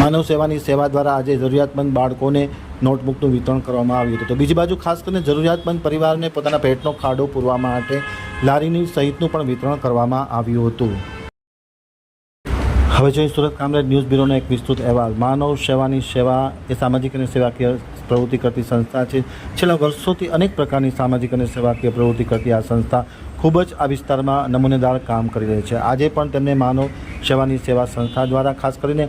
માનવ સેવાની સેવા દ્વારા આજે જરૂરિયાતમંદ બાળકોને નોટબુકનું વિતરણ કરવામાં આવ્યું હતું. તો બીજી બાજુ ખાસ કરીને જરૂરિયાતમંદ પરિવારને પોતાના પેટનો ખાડો પૂરવા માટે લારીની સહિતનું પણ વિતરણ કરવામાં આવ્યું હતું. હવે જોઈએ સુરત કામરેજ ન્યૂઝ બ્યુરોનો એક વિસ્તૃત અહેવાલ. માનવ સેવાની સેવા એ સામાજિક અને સેવાકીય પ્રવૃત્તિ કરતી સંસ્થા છે. છેલ્લા વર્ષોથી અનેક પ્રકારની સામાજિક અને સેવાકીય પ્રવૃત્તિ કરતી આ સંસ્થા ખૂબ જ આ વિસ્તારમાં નમૂનેદાર કામ કરી રહી છે. આજે પણ તેમને માનવ સેવાની સેવા સંસ્થા દ્વારા ખાસ કરીને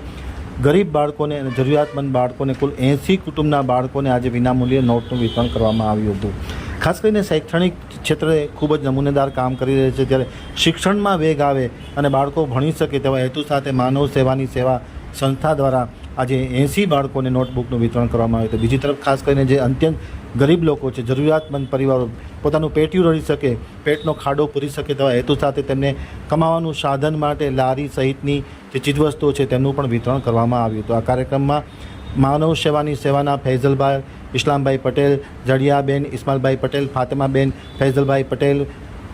ગરીબ બાળકોને અને જરૂરિયાતમંદ બાળકોને કુલ એંસી કુટુંબના બાળકોને આજે વિનામૂલ્યે નોટનું વિતરણ કરવામાં આવ્યું હતું. ખાસ કરીને શૈક્ષણિક ક્ષેત્રે ખૂબ જ નમૂનેદાર કામ કરી રહી છે. ત્યારે શિક્ષણમાં વેગ આવે અને બાળકો ભણી શકે તેવા હેતુ સાથે માનવ સેવાની સેવા સંસ્થા દ્વારા આજે એંસી બાળકોને નોટબુકનું વિતરણ કરવામાં આવ્યું હતું. બીજી તરફ ખાસ કરીને જે અત્યંત ગરીબ લોકો છે, જરૂરિયાતમંદ પરિવારો, પોતાનું પેટ્યું રળી શકે, પેટનો ખાડો પૂરી શકે તેવા હેતુ સાથે તેમને કમાવાનું સાધન માટે લારી સહિતની જે ચીજવસ્તુઓ છે તેમનું પણ વિતરણ કરવામાં આવ્યું હતું. આ કાર્યક્રમમાં માનવ સેવાની સેવાના ફૈઝલભાઈ, ઇસ્લામભાઈ પટેલ, જડિયાબેન ઇસ્માલભાઈ પટેલ, ફાતેમાબેન, ફૈઝલભાઈ પટેલ,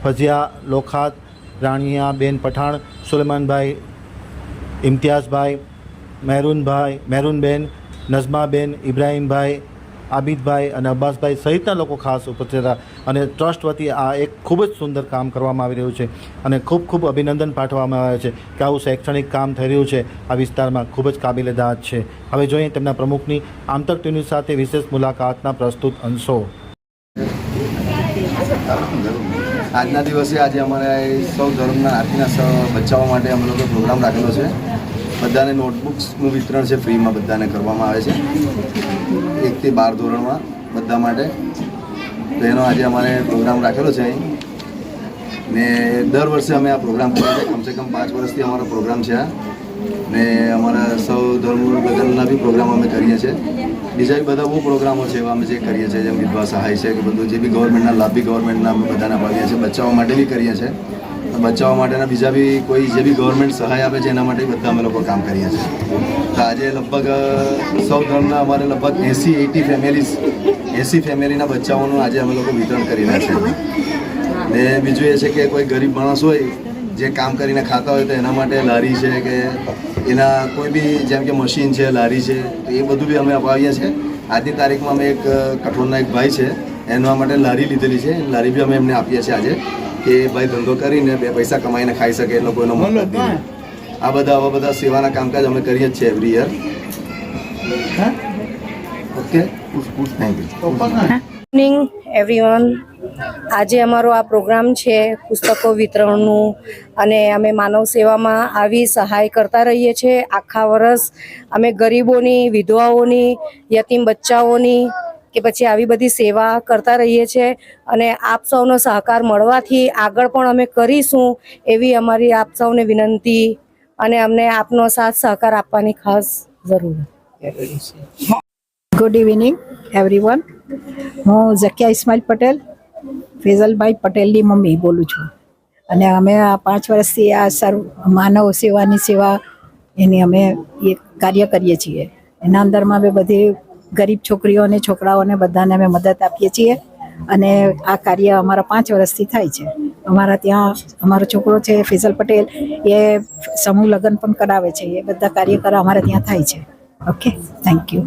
ફઝિયા લોખાત, રાણિયાબેન પઠાણ, સુલેમાનભાઈ, ઇમ્તિયાઝભાઈ મહેરૂનભાઈ, મહેરૂનબેન, નઝમાબેન, ઇબ્રાહીમભાઈ, આબિદભાઈ અને અબ્બાસભાઈ સહિતના લોકો ખાસ ઉપસ્થિત હતા. અને ટ્રસ્ટ વતી આ એક ખૂબ જ સુંદર કામ કરવામાં આવી રહ્યું છે અને ખૂબ ખૂબ અભિનંદન પાઠવવામાં આવે છે કે આવું શૈક્ષણિક કામ થઈ રહ્યું છે. આ વિસ્તારમાં ખૂબ જ કાબિલેદાદ છે. હવે જોઈએ તેમના પ્રમુખની આમતક ટીવી સાથે વિશેષ મુલાકાતના પ્રસ્તુત અંશો. આજના દિવસે આજે અમારે સૌ ધર્મના આરતીના બચાવવા માટે અમે લોકો પ્રોગ્રામ રાખેલો છે. બધાને નોટબુક્સનું વિતરણ છે ફ્રીમાં બધાને કરવામાં આવે છે. એકથી બાર ધોરણમાં બધા માટે. તો એનો આજે અમારે પ્રોગ્રામ રાખેલો છે અહીં. ને દર વર્ષે અમે આ પ્રોગ્રામ કરીએ છીએ. કમસે કમ પાંચ વર્ષથી અમારો પ્રોગ્રામ છે આ. ને અમારા સૌ ધર્મ બદલના બી પ્રોગ્રામ અમે કરીએ છીએ. બીજા બધા બહુ પ્રોગ્રામો છે એવા અમે જે કરીએ છીએ, જેમ વિધવા સહાય છે કે બધું, જે બી ગવર્મેન્ટના લાભ બી ગવર્મેન્ટના અમે બધાને અપાવીએ છીએ. બચાવવા માટે બી કરીએ છીએ. બચાવવા માટેના બીજા બી કોઈ જે બી ગવર્મેન્ટ સહાય આપે છે એના માટે બધા અમે લોકો કામ કરીએ છીએ. તો આજે લગભગ સૌ ધર્મના અમારે લગભગ એંસી, એટી ફેમિલીઝ એંસી ફેમિલીના બચ્ચાઓનું આજે અમે લોકો વિતરણ કરી રહ્યા છે. ને બીજું એ છે કે કોઈ ગરીબ માણસ હોય, જે કામ કરીને ખાતા હોય તો એના માટે લારી છે કે એના કોઈ બી જેમ કે મશીન છે, લારી છે, તો એ બધું બી અમે અપાવીએ છીએ. આજની તારીખમાં અમે એક કઠોળના એક ભાઈ છે, એના માટે લારી લીધેલી છે, લારી બી અમે એમને આપીએ છીએ આજે. કે ભાઈ ધંધો કરીને બે પૈસા કમાઈને ખાઈ શકે એ લોકો એનો મતલબ આ બધા આવા બધા સેવાના કામકાજ અમે કરીએ જ છીએ every year okay? Morning everyone આજે અમારો આ પ્રોગ્રામ છે પુસ્તકો વિતરણનું અને અમે માનવ સેવામાં આવી સહાય કરતા રહીએ છીએ. આખા વર્ષ અમે ગરીબોની વિધવાઓની યતીમ બચ્ચાઓની કે પછી આવી બધી સેવા કરતા રહીએ છીએ અને આપ સૌનો સહકાર મળવાથી આગળ પણ અમે કરીશું એવી અમારી આપ સૌને વિનંતી અને અમને આપનો સાથ સહકાર આપવાની ખાસ જરૂર. ગુડ ઇવનિંગ એવરીવન હું ઝકિયા ઇસ્માઇલ પટેલ, ફેઝલભાઈ પટેલની મમ્મી બોલું છું. અને અમે આ પાંચ વર્ષથી આ સર્વ માનવ સેવાની સેવા એની અમે એ કાર્ય કરીએ છીએ. એના અંદરમાં અમે બધી ગરીબ છોકરીઓ અને છોકરાઓને બધાને અમે મદદ આપીએ છીએ. અને આ કાર્ય અમારા પાંચ વર્ષથી થાય છે. અમારા ત્યાં અમારો છોકરો છે, ફિઝલ પટેલ, એ સમૂહ લગ્ન પણ કરાવે છે. એ બધા કાર્યકરો અમારે ત્યાં થાય છે. Okay thank you